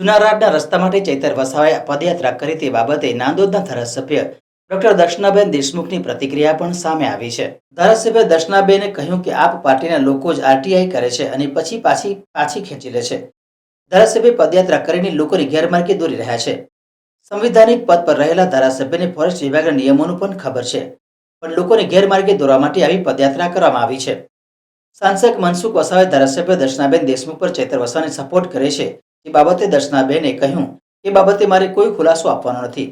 જુનારાજના રસ્તા માટે ચૈતર વસાવાએ પદયાત્રા કરી તે બાબતે નાંદોદના ધારાસભ્ય ડોક્ટર દર્શનાબેન દેશમુખની પ્રતિક્રિયા પણ સામે આવી છે. ધારાસભ્ય દર્શનાબેને કહ્યું કે આપ પાર્ટીના લોકો જ આરટીઆઈ કરે છે અને પછી પાછી પાછી ખેંચી લે છે. ધારાસભ્ય પદયાત્રા કરીને લોકોને ગેરમાર્ગે દોરી રહ્યા છે. સંવિધાનિક પદ પર રહેલા ધારાસભ્યને ફોરેસ્ટ વિભાગના નિયમોનું પણ ખબર છે. પણ લોકોને ગેરમાર્ગે દોરવા માટે આવી પદયાત્રા કરવામાં આવી છે. સાંસદ મનસુખ વસાવે ધારાસભ્ય દર્શનાબેન દેશમુખ પર ચૈતર વસાવાને સપોર્ટ કરે છે. એ બાબતે દર્શનાબેને કહ્યું, એ બાબતે મારે કોઈ ખુલાસો આપવાનો નથી.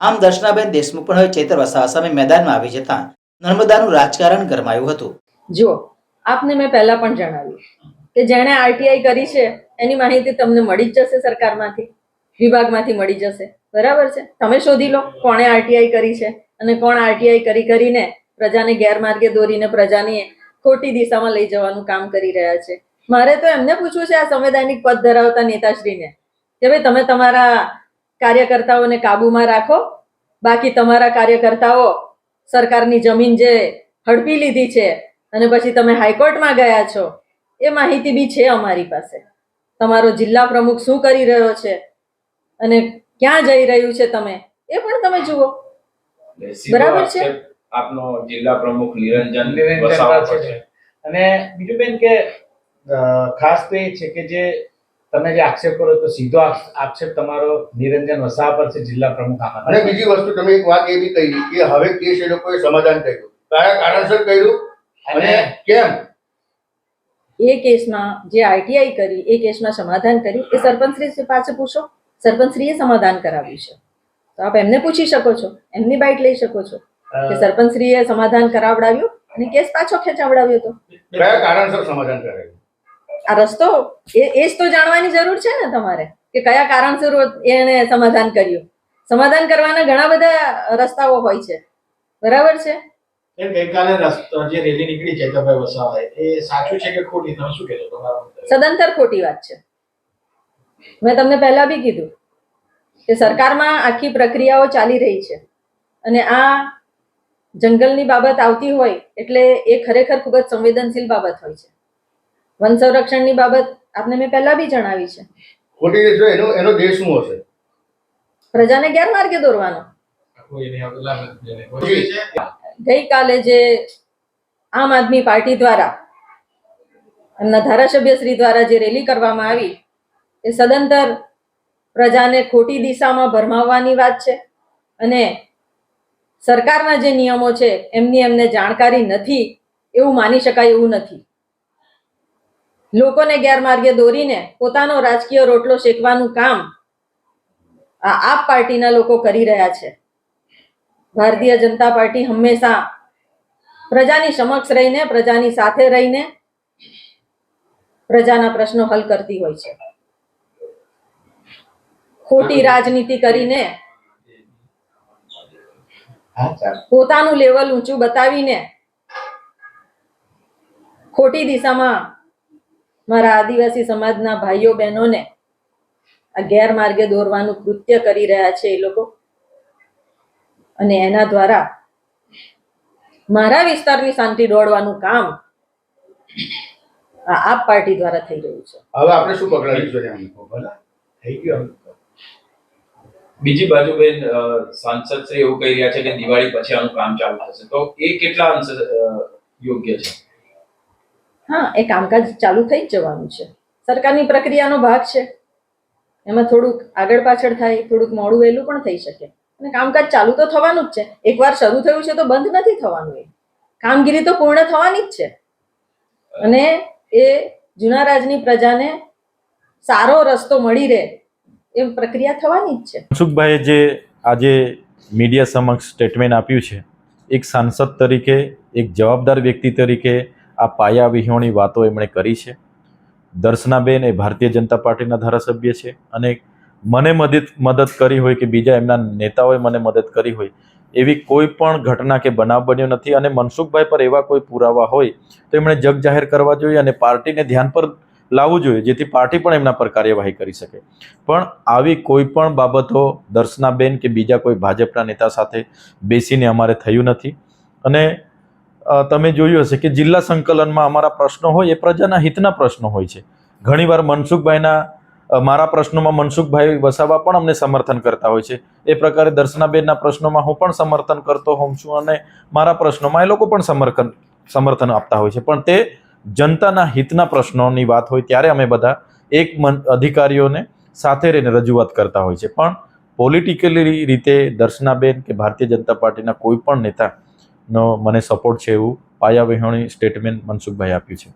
આમ દર્શનાબેન દેશમુખ પણ હવે ચેતર વસાવા સામે મેદાનમાં આવી જતા નર્મદાનું રાજકારણ ગરમાયું હતું. જુઓ, આપને મેં પહેલા પણ જણાવ્યું કે જેણે આરટીઆઈ કરી છે, એની માહિતી તમને મળી જ જશે સરકારમાંથી, વિભાગમાંથી મળી જશે. બરાબર છે? તમે શોધી લો કોણે આરટીઆઈ કરી છે અને કોણ આરટીઆઈ કરી કરીને પ્રજાને ગેરમાર્ગે દોરીને પ્રજાની ખોટી દિશામાં લઈ જવાનું કામ કરી રહ્યા છે. મારે તો એમને પૂછવું છે આ સંવૈધાનિક પદ ધરાવતા નેતાશ્રીને કે ભાઈ તમે તમારા કાર્યકર્તાઓને કાબુમાં રાખો બાકી તમારા કાર્યકર્તાઓ સરકારની જમીન જે હડપી લીધી છે અને પછી તમે હાઈકોર્ટમાં ગયા છો એ માહિતી બી છે અમારી પાસે તમારો જિલ્લા પ્રમુખ શું કરી રહ્યો છે અને ક્યાં જઈ રહ્યું છે તમે એ પણ તમે જુઓ બરાબર છે. આપનો જિલ્લા પ્રમુખ નિરંજન વસાવા છે. અને બીજું બેન કે ખાસ તો એ છે કે જે તમે જે આક્ષેપ કરો તો સીધો આક્ષેપ તમારો નિરંજન વસાવા પર છે જિલ્લા પ્રમુખ આમાં અને બીજી વસ્તુ તમે એક વાત એવી કહી કે હવે કેસ એ લોકોએ સમાધાન કર્યું. કયા કારણસર કર્યું? અને કેમ? એ કેસમાં જે આઈટીઆઈ કરી એ કેસમાં સમાધાન કર્યું. એ સરપંચશ્રી પાસે પૂછો. સરપંચશ્રીએ સમાધાન કરાવ્યું છે. તો આપ એમને પૂછી શકો છો. એમની બાઇટ લઈ શકો છો. કે સરપંચશ્રીએ સમાધાન કરાવડાવ્યું અને કેસ પાછો ખેંચાવડાવ્યો તો. કયા કારણસર સમાધાન કરાયું? આ રસ્તો એ એ જ તો જાણવાની જરૂર છે ને તમારે કે કયા કારણસર એને સમાધાન કર્યું. સમાધાન કરવાના ઘણા બધા રસ્તાઓ હોય છે. બરાબર છે? એમ ગઈકાલે રસ્તો જે રેલી નીકળી ચેતરભાઈ વસાવાએ એ સાચું છે કે ખોટી? તમે શું કહેશો તમારા સદંતર ખોટી વાત છે. મેં તમને પહેલા બી કીધું કે સરકારમાં આખી પ્રક્રિયાઓ ચાલી રહી છે અને આ જંગલની બાબત આવતી હોય એટલે એ ખરેખર ખૂબ જ સંવેદનશીલ બાબત હોય છે. વન સંરક્ષણની બાબત આપને મેં પહેલા બી જણાવી છે. ખોટી રીતે એનો એનો દેશ શું હશે? પ્રજાને ગેરમાર્ગે દોરવાનો? ગઈકાલે જે આમ આદમી પાર્ટી દ્વારા એમના ધારાસભ્ય શ્રી દ્વારા જે રેલી કરવામાં આવી એ સદંતર પ્રજાને ખોટી દિશામાં ભરમાવવાની વાત છે અને સરકારના જે નિયમો છે એમની એમને જાણકારી નથી એવું માની શકાય એવું નથી. લોકોને ગેરમાર્ગે દોરીને પોતાનો રાજકીય રોટલો શેકવાનું કામ આ આપ પાર્ટીના લોકો કરી રહ્યા છે. ભારતીય જનતા પાર્ટી હંમેશા પ્રજાની સમક્ષ રહીને પ્રજાની સાથે રહીને પ્રજાના પ્રશ્નો હલ કરતી હોય છે. ખોટી રાજનીતિ કરીને પોતાનું લેવલ ઊંચું બતાવીને ખોટી દિશામાં મારા આદિવાસી સમાજના ભાઈઓ બહેનોને આ ગેરમાર્ગે દોરવાનું કૃત્ય કરી રહ્યા છે એ લોકો. અને એના દ્વારા મારા વિસ્તારની શાંતિ દોડવાનું કામ આ આપ પાર્ટી દ્વારા થઈ રહ્યું છે. હવે આપણે શું પકડાવી થઈ ગયું બીજી બાજુ બેન સાંસદ શ્રી એવું કહી રહ્યા છે કે દિવાળી પછી આનું કામ ચાલુ થશે. તો એ કેટલા અંશે યોગ્ય છે? હા, એ કામકાજ ચાલુ થઈ જ જવાનું છે. સરકારની પ્રક્રિયાનો ભાગ છે. એમાં થોડુંક આગળ પાછળ થાય, થોડુંક મોડું વહેલું પણ થઈ શકે. અને કામકાજ ચાલુ તો થવાનું જ છે. એકવાર શરૂ થયું છે તો બંધ નથી થવાનું એ. કામગીરી તો પૂર્ણ થવાની જ છે. અને એ જૂના રાજની પ્રજાને સારો રસ્તો મળી રહે એ પ્રક્રિયા થવાની જ છે. મનસુખભાઈએ જે આજે મીડિયા સમક્ષ સ્ટેટમેન્ટ આપ્યું છે, એક સાંસદ તરીકે, એક જવાબદાર વ્યક્તિ તરીકે આ પાયા વિહોણી વાતો એમણે કરી છે. દર્શનાબેન એ ભારતીય જનતા પાર્ટીના ધારાસભ્ય છે અને મને મદદ મદદ કરી હોય કે બીજા એમના નેતાઓએ મને મદદ કરી હોય એવી કોઈ પણ ઘટના કે બનાવ બન્યો નથી અને મનસુખભાઈ પર એવા કોઈ પુરાવા હોય તો એમણે જગ જાહેર કરવા જોઈએ અને પાર્ટીને ધ્યાન પર લાવવું જોઈએ જેથી પાર્ટી પણ એમના પર કાર્યવાહી કરી શકે. પણ આવી કોઈ પણ બાબતો દર્શનાબેન કે બીજા કોઈ ભાજપના નેતા સાથે બેસીને અમારે થયું નથી અને તમે જોયું હશે કે જિલ્લા સંકલનમાં અમારા પ્રશ્નો હોય, એ પ્રજાના હિતના પ્રશ્નો હોય છે. ઘણીવાર મનસુખભાઈના મારા પ્રશ્નોમાં મનસુખભાઈ વસાવા પણ અમને સમર્થન કરતા હોય છે. એ પ્રકારે દર્શનાબેનના પ્રશ્નોમાં હું પણ સમર્થન કરતો હોઉં છું અને મારા પ્રશ્નોમાં એ લોકો પણ સમર્થન સમર્થન આપતા હોય છે. પણ તે જનતાના હિતના પ્રશ્નોની વાત હોય ત્યારે અમે બધા એક મન, અધિકારીઓને સાથે રહીને રજૂઆત કરતા હોય છે. પણ પોલિટિકલી રીતે દર્શનાબેન કે ભારતીય જનતા પાર્ટીના કોઈ પણ નેતાનો મને સપોર્ટ છે એવું પાયા વિહોણી સ્ટેટમેન્ટ મનસુખભાઈ આપ્યું છે.